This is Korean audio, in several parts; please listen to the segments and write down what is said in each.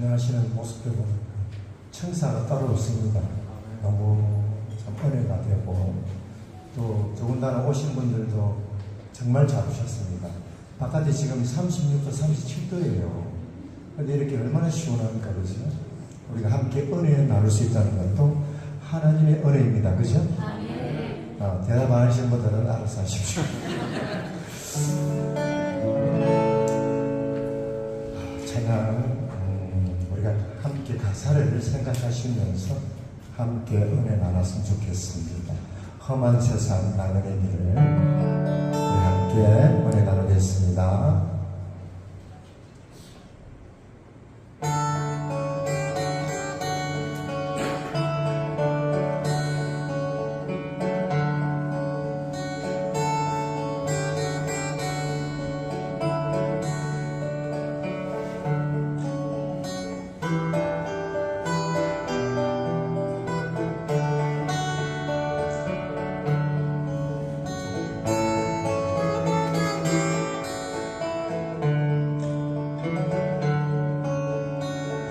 찬양하시는 모습들 보면 청사가 따로 없습니다. 너무 참 은혜가 되고 또 더군다나 오신 분들도 정말 잘 오셨습니다. 바깥에 지금 36도, 37도예요. 근데 이렇게 얼마나 시원합니까, 그죠? 우리가 함께 은혜 나눌 수 있다는 것도 하나님의 은혜입니다, 그죠? 아, 대답 안 하신 분들은 알아서 하십시오. 우리가 함께 가사를 생각하시면서 함께 은혜 나눴으면 좋겠습니다. 험한 세상 나그네 길을 우리 함께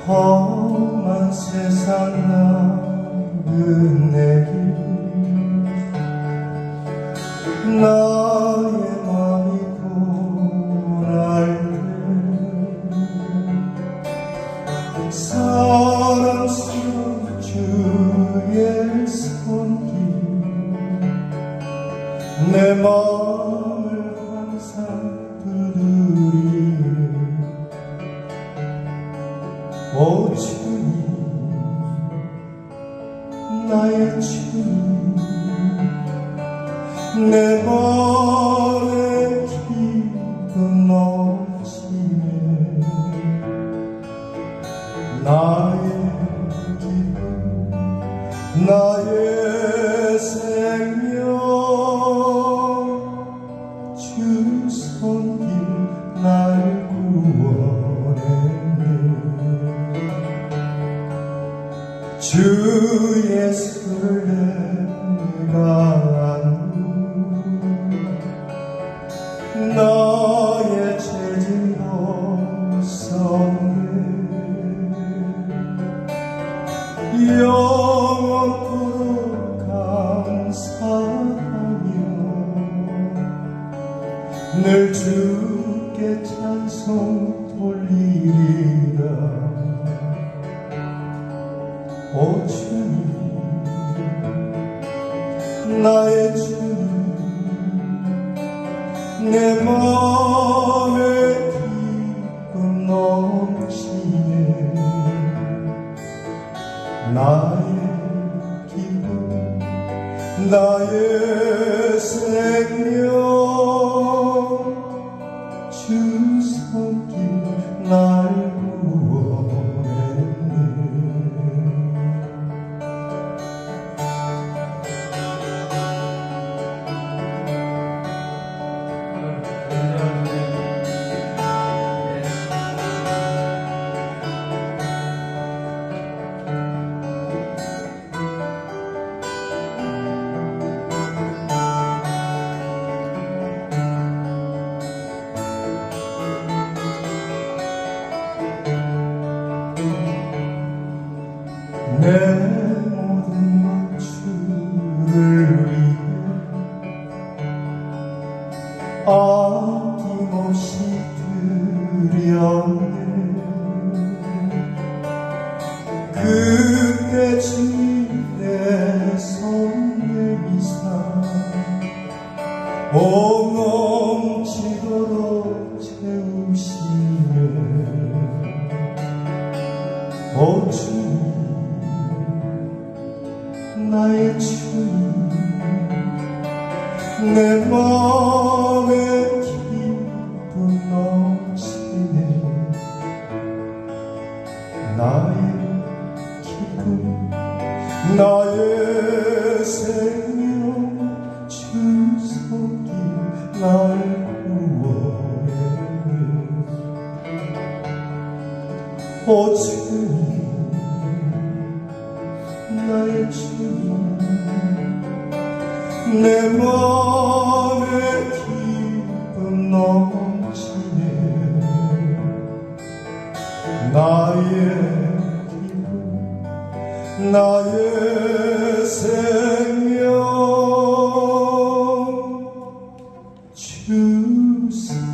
험한 세상 나그네 길. 나의 맘이 고날 때. 사랑스러운 주의 손길. 내 마음 내 마음에 기쁨 넘치네 나의 기쁨 나의 생명 주 손길 날 구원했네. 주 예수를 늘 주께 찬송 돌리리라. 오 주님 나의 주님 내 마음에 기쁨 넘치네. 나의 기쁨 나의 생명 내 모든 것 주를 위해 아낌없이 드렸네 그때 주님 내 손에 이사 나의 주님 내 마음에 기쁨 넘치네. 나의 기쁨 나의 생명 주 손길 날 구원해. 오 주님 나의 주님. 내 마음에 기쁨 넘치네. 나의 기쁨 나의 생명 주세